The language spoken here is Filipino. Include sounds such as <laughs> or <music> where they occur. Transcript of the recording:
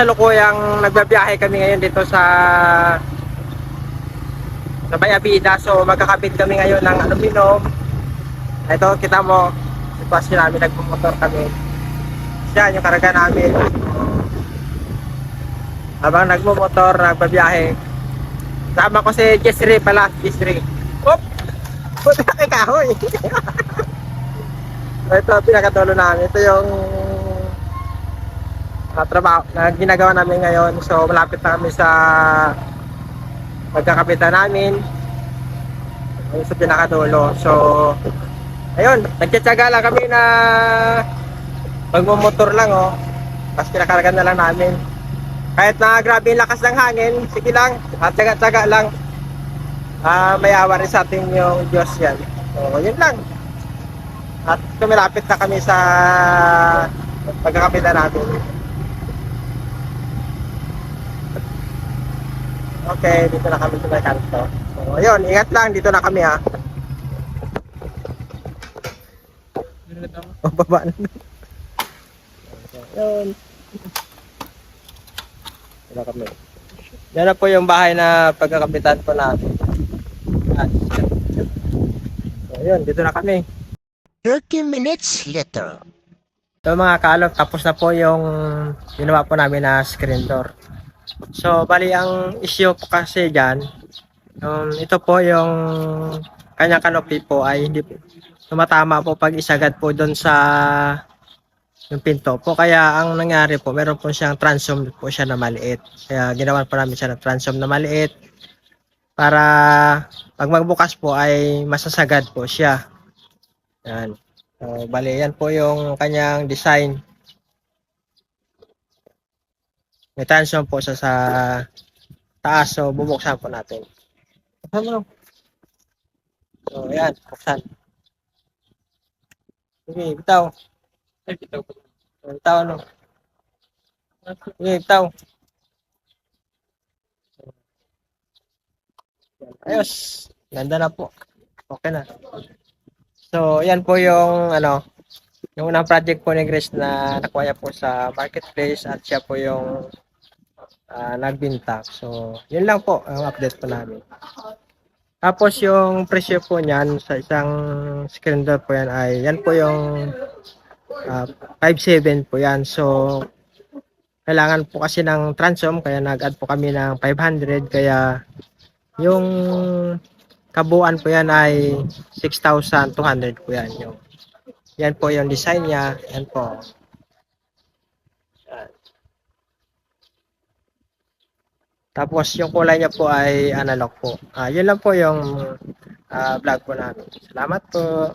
kasalukuyang nagbabiyahe kami ngayon dito sa sa Bayabida. So magkakabit kami ngayon ng aluminum. Ito, kita mo, sitwasyon namin, nagpumotor kami. Yan, yung karga namin. Habang nagmumotor, nagbabiyahe. Sama ko si Jessry pala, Jessry. Oop! Puta ka kahoy! <laughs> ito, pinakatulo namin. Ito yung uh, trabaho na ginagawa namin ngayon. So, malapit na kami sa pagkakapitan namin. Sa pinakadulo. So, ayun, nagtsatsaga lang kami na magmumotor lang, oh. Tapos kinakarga na lang namin. Kahit na grabe yung lakas ng hangin, sige lang, at tsaga-tsaga lang. Ah, may awa rin sa ating yung Diyos yan. So, yun lang. At kumilapit na kami sa pagkakapitan natin. Okay, dito na kami sa may kanto. So, ayun, ingat lang, dito na kami ha. O, baba na. Ayun. Dito na kami. Yan na po yung bahay na pagkakapitan po natin. So, ayun, dito na kami. 30 minutes later. So mga kalot, tapos na po yung ginawa po namin na screen door. So bali ang issue po kasi dyan, um, ito po yung kanyang canopy po ay hindi po tumatama po pag isagad po doon sa yung pinto po. Kaya ang nangyari po, meron po siyang transom po siya na maliit. Kaya ginawa po namin siya ng transom na maliit para pag magbukas po ay masasagad po siya. Yan. So, bali, yan po yung kanyang design. May transom po siya sa taas. So, bubuksan po natin. Buksan mo. So, yan. Buksan. Sige, bitaw. Ay, bitaw po. Bitaw, ano? Sige, bitaw. Ayos. Ganda na po. Okay na. So, yan po yung ano, yung unang project po ni Grace na nakuha niya po sa marketplace at siya po yung ah, nagbinta. So, yun lang po ang update po namin. Tapos yung presyo po niyan sa isang screen door po yan ay yan po yung ah, 5.7 po yan. So, kailangan po kasi ng transom kaya nag-add po kami ng 500 kaya yung kabuuan po yan ay 6,200 po yan. Yung, yan po yung design niya. Yan po. Tapos yung kulay niya po ay analog po. Uh, yun lang po yung uh, vlog po namin. Salamat po.